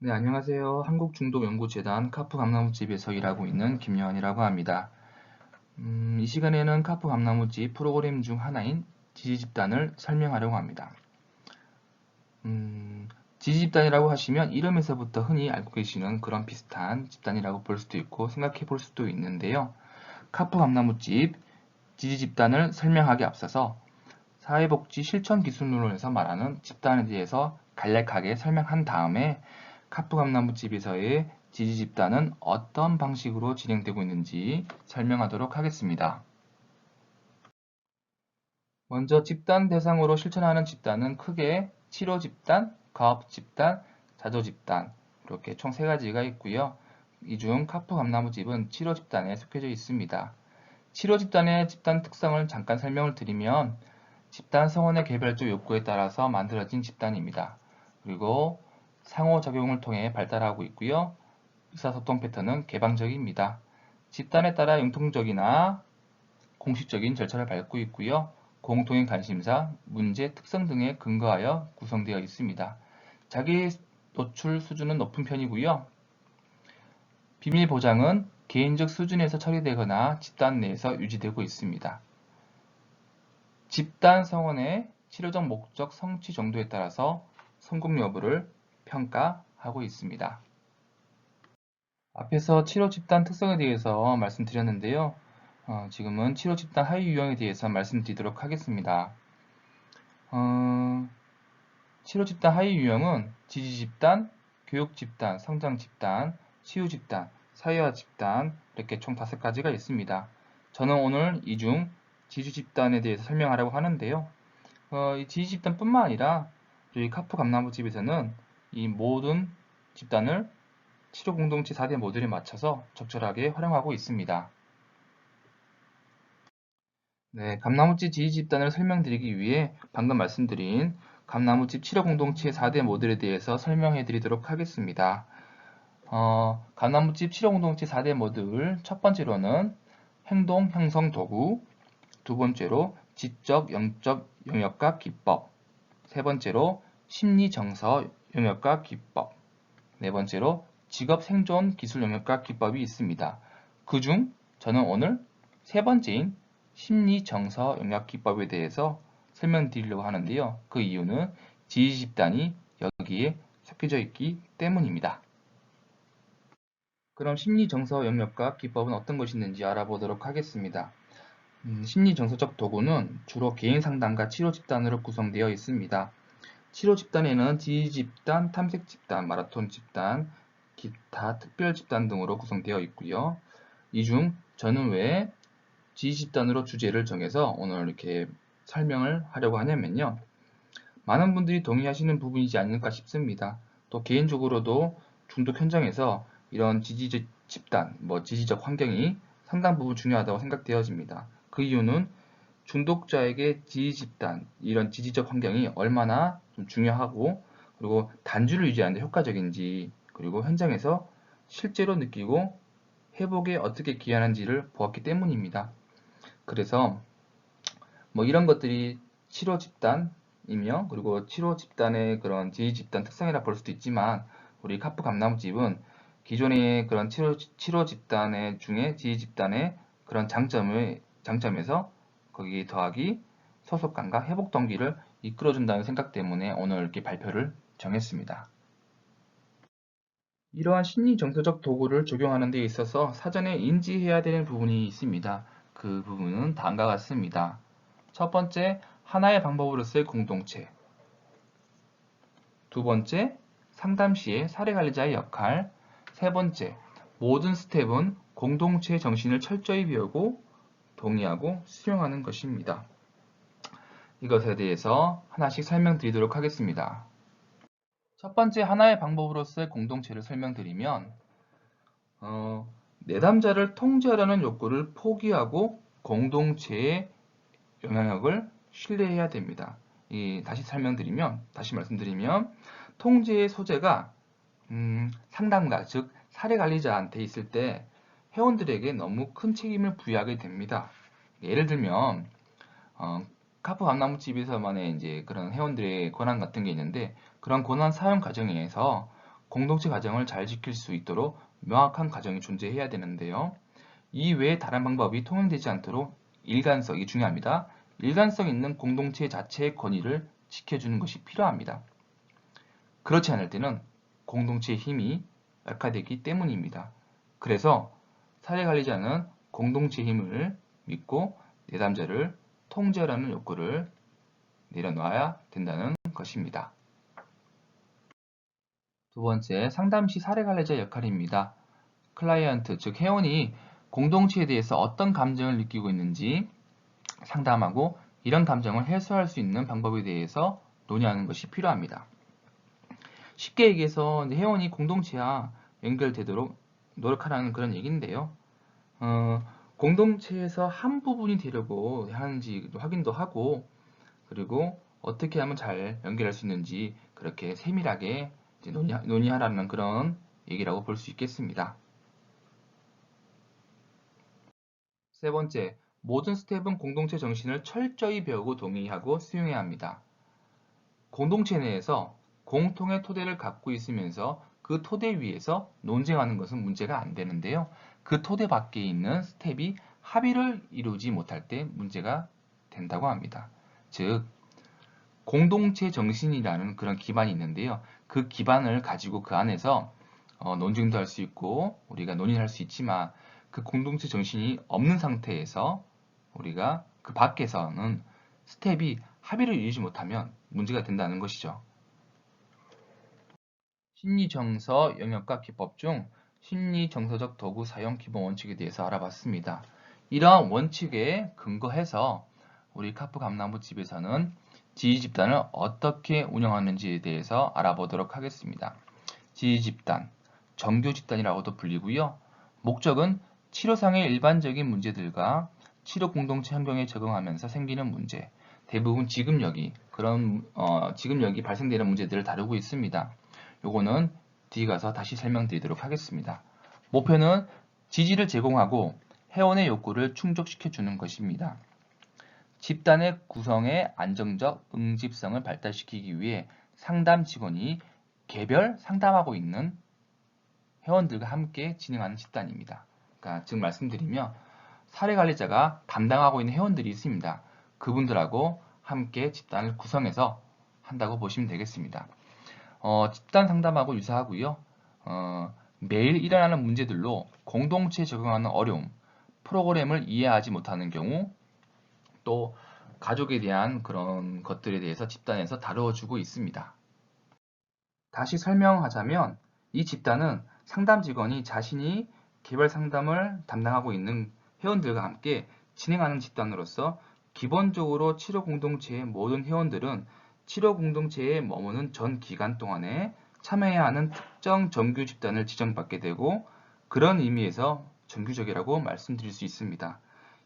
네, 안녕하세요. 한국중독연구재단 카프 감나무집에서 일하고 있는 김여한이라고 합니다. 음, 이 시간에는 카프 감나무집 프로그램 중 하나인 지지집단을 설명하려고 합니다. 음, 지지집단이라고 하시면 이름에서부터 흔히 알고 계시는 그런 비슷한 집단이라고 볼 수도 있고 생각해 볼 수도 있는데요. 카프 감나무집 지지집단을 설명하기 앞서서 사회복지 실천 기술론에서 말하는 집단에 대해서 간략하게 설명한 다음에 카프감나무집에서의 지지 집단은 어떤 방식으로 진행되고 있는지 설명하도록 하겠습니다. 먼저 집단 대상으로 실천하는 집단은 크게 치료 집단, 가업 집단, 자조 집단 이렇게 총 세 가지가 있고요. 이 중 카프 감나무집은 치료 집단에 속해져 있습니다. 치료 집단의 집단 특성을 잠깐 설명을 드리면 집단 성원의 개별적 욕구에 따라서 만들어진 집단입니다. 그리고 상호작용을 통해 발달하고 있고요. 의사소통 패턴은 개방적입니다. 집단에 따라 융통적이나 공식적인 절차를 밟고 있고요. 공통인 관심사, 문제, 특성 등에 근거하여 구성되어 있습니다. 자기 노출 수준은 높은 편이고요. 비밀 보장은 개인적 수준에서 처리되거나 집단 내에서 유지되고 있습니다. 집단 성원의 치료적 목적 성취 정도에 따라서 성공 여부를 평가하고 있습니다. 앞에서 치료 집단 특성에 대해서 말씀드렸는데요. 어, 지금은 치료 집단 하위 유형에 대해서 말씀드리도록 하겠습니다. 어, 치료 집단 하위 유형은 지지 집단, 교육 집단, 성장 집단, 치유 집단, 사회화 집단 이렇게 총 다섯 가지가 있습니다. 저는 오늘 이 중 지지 집단에 대해서 설명하려고 하는데요. 어, 이 지지 집단뿐만 아니라 저희 카프 감나무집에서는 이 모든 집단을 치료 공동체 4대 모듈에 맞춰서 적절하게 활용하고 있습니다. 네, 감나무집 지휘 집단을 설명드리기 위해 방금 말씀드린 감나무집 치료 공동체 4대 모듈에 대해서 설명해 드리도록 하겠습니다. 어, 감나무집 치료 공동체 4대 모듈 첫 번째로는 행동 형성 도구, 두 번째로 지적 영적 영역과 기법, 세 번째로 심리 정서 영역과 기법 네 번째로 직업 생존 기술 영역과 기법이 있습니다. 그중 저는 오늘 세 번째인 심리 정서 영역 기법에 대해서 설명드리려고 하는데요. 그 이유는 지지 집단이 여기에 섞여져 있기 때문입니다. 그럼 심리 정서 영역과 기법은 어떤 것이 있는지 알아보도록 하겠습니다. 음, 심리 정서적 도구는 주로 개인 상담과 치료 집단으로 구성되어 있습니다. 치료 집단에는 지휘 집단, 탐색 집단, 마라톤 집단, 기타 특별 집단 등으로 구성되어 있고요. 이 중 저는 왜 지휘 집단으로 주제를 정해서 오늘 이렇게 설명을 하려고 하냐면요. 많은 분들이 동의하시는 부분이지 않을까 싶습니다. 또 개인적으로도 중독 현장에서 이런 지지적 집단, 뭐 지지적 환경이 상당 부분 중요하다고 생각되어집니다. 그 이유는 중독자에게 지지 집단, 이런 지지적 환경이 얼마나 좀 중요하고 그리고 단주를 유지하는 데 효과적인지 그리고 현장에서 실제로 느끼고 회복에 어떻게 기여하는지를 보았기 때문입니다. 그래서 뭐 이런 것들이 치료 집단이며 그리고 치료 집단의 그런 지지 집단 특성이라 볼 수도 있지만 우리 카프 감나무집은 기존의 그런 치료, 치료 집단의 중에 지지 집단의 그런 장점을 장점에서 거기에 더하기 소속감과 회복 동기를 이끌어준다는 생각 때문에 오늘 이렇게 발표를 정했습니다. 이러한 심리 정서적 도구를 적용하는 데 있어서 사전에 인지해야 되는 부분이 있습니다. 그 부분은 다음과 같습니다. 첫 번째, 하나의 방법으로서의 공동체. 두 번째, 상담 시의 사례 관리자의 역할. 세 번째, 모든 스텝은 공동체의 정신을 철저히 배우고 동의하고 수용하는 것입니다. 이것에 대해서 하나씩 설명드리도록 하겠습니다. 첫 번째 하나의 방법으로서의 공동체를 설명드리면 어, 내담자를 통제하려는 욕구를 포기하고 공동체의 영향력을 신뢰해야 됩니다. 이, 다시 설명드리면 다시 말씀드리면 통제의 소재가 음, 상담가 즉 사례 관리자한테 있을 때 회원들에게 너무 큰 책임을 부여하게 됩니다. 예를 들면 어, 카프 감나무집에서만의 이제 그런 회원들의 권한 같은 게 있는데 그런 권한 사용 과정에서 공동체 가정을 잘 지킬 수 있도록 명확한 가정이 존재해야 되는데요. 이 외에 다른 방법이 통용되지 않도록 일관성이 중요합니다. 일관성 있는 공동체 자체의 권위를 지켜주는 것이 필요합니다. 그렇지 않을 때는 공동체의 힘이 약화되기 때문입니다. 그래서 사회관리자는 공동체의 힘을 믿고 내담자를 통제하라는 욕구를 내려놔야 된다는 것입니다. 두 번째, 상담시 사례 관리자 역할입니다. 클라이언트, 즉 회원이 공동체에 대해서 어떤 감정을 느끼고 있는지 상담하고 이런 감정을 해소할 수 있는 방법에 대해서 논의하는 것이 필요합니다. 쉽게 얘기해서 회원이 공동체와 연결되도록 노력하라는 그런 얘기인데요. 어, 공동체에서 한 부분이 되려고 하는지 확인도 하고 그리고 어떻게 하면 잘 연결할 수 있는지 그렇게 세밀하게 논의, 논의 하라는 그런 얘기라고 볼 수 있겠습니다. 세 번째, 모든 스텝은 공동체 정신을 철저히 배우고 동의하고 수용해야 합니다. 공동체 내에서 공통의 토대를 갖고 있으면서 그 토대 위에서 논쟁하는 것은 문제가 안 되는데요. 그 토대 밖에 있는 스텝이 합의를 이루지 못할 때 문제가 된다고 합니다. 즉, 공동체 정신이라는 그런 기반이 있는데요. 그 기반을 가지고 그 안에서 어, 논쟁도 할 수 있고 우리가 논의할 수 있지만 그 공동체 정신이 없는 상태에서 우리가 그 밖에서는 스텝이 합의를 이루지 못하면 문제가 된다는 것이죠. 심리정서 영역과 기법 중 심리정서적 도구 사용 기본 원칙에 대해서 알아봤습니다. 이러한 원칙에 근거해서 우리 카프 감나무 집에서는 지휘집단을 어떻게 운영하는지에 대해서 알아보도록 하겠습니다. 지휘집단, 정교집단이라고도 불리고요. 목적은 치료상의 일반적인 문제들과 치료 공동체 환경에 적응하면서 생기는 문제, 대부분 지급력이 그런 어, 지급력이 발생되는 문제들을 다루고 있습니다. 요거는 뒤에 가서 다시 설명드리도록 하겠습니다. 목표는 지지를 제공하고 회원의 욕구를 충족시켜 주는 것입니다. 집단의 구성의 안정적 응집성을 발달시키기 위해 상담 직원이 개별 상담하고 있는 회원들과 함께 진행하는 집단입니다. 그러니까 즉 말씀드리면 사례 관리자가 담당하고 있는 회원들이 있습니다. 그분들하고 함께 집단을 구성해서 한다고 보시면 되겠습니다. 어, 집단 상담하고 유사하고요. 어, 매일 일어나는 문제들로 공동체에 적응하는 어려움, 프로그램을 이해하지 못하는 경우, 또 가족에 대한 그런 것들에 대해서 집단에서 다루어주고 있습니다. 다시 설명하자면 이 집단은 상담 직원이 자신이 개별 상담을 담당하고 있는 회원들과 함께 진행하는 집단으로서 기본적으로 치료 공동체의 모든 회원들은 치료 공동체에 머무는 전 기간 동안에 참여해야 하는 특정 정규 집단을 지정받게 되고 그런 의미에서 정규적이라고 말씀드릴 수 있습니다.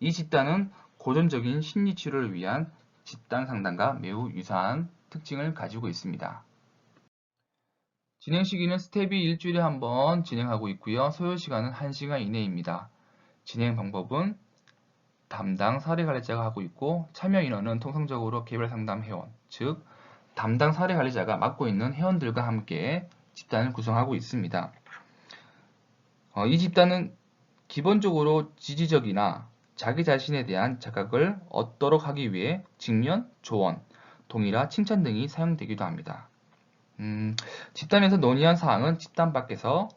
이 집단은 고전적인 심리 치료를 위한 집단 상담과 매우 유사한 특징을 가지고 있습니다. 진행 시기는 스텝이 일주일에 한 번 진행하고 있고요. 소요 시간은 1시간 이내입니다. 진행 방법은 담당 사례 관리자가 하고 있고 참여 인원은 통상적으로 개별 상담 회원, 즉 담당 사례 관리자가 맡고 있는 회원들과 함께 집단을 구성하고 있습니다. 어, 이 집단은 기본적으로 지지적이나 자기 자신에 대한 자각을 얻도록 하기 위해 직면, 조언, 동의라 칭찬 등이 사용되기도 합니다. 음, 집단에서 논의한 사항은 집단 밖에서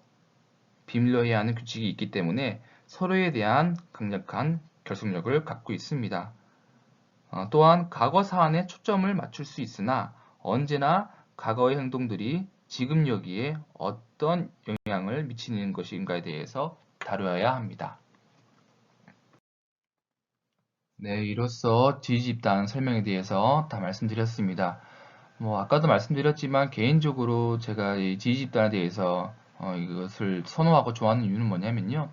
비밀로 해야 하는 규칙이 있기 때문에 서로에 대한 강력한 결속력을 갖고 있습니다. 어, 또한 과거 사안에 초점을 맞출 수 있으나 언제나 과거의 행동들이 지금 여기에 어떤 영향을 미치는 것인가에 대해서 다루어야 합니다. 네, 이로써 D집단 설명에 대해서 다 말씀드렸습니다. 뭐 아까도 말씀드렸지만 개인적으로 제가 이 D집단에 대해서 어, 이것을 선호하고 좋아하는 이유는 뭐냐면요.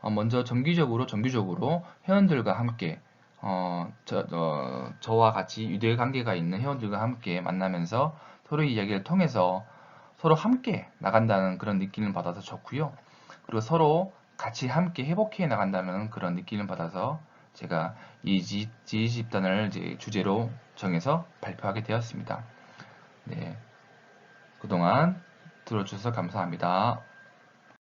어, 먼저 정기적으로 정규적으로 회원들과 함께 어, 저, 어, 저와 같이 유대 관계가 있는 회원들과 함께 만나면서 서로 이야기를 통해서 서로 함께 나간다는 그런 느낌을 받아서 좋고요. 그리고 서로 같이 함께 회복해 나간다는 그런 느낌을 받아서 제가 이 지휘집단을 주제로 정해서 발표하게 되었습니다. 네. 그동안 들어주셔서 감사합니다.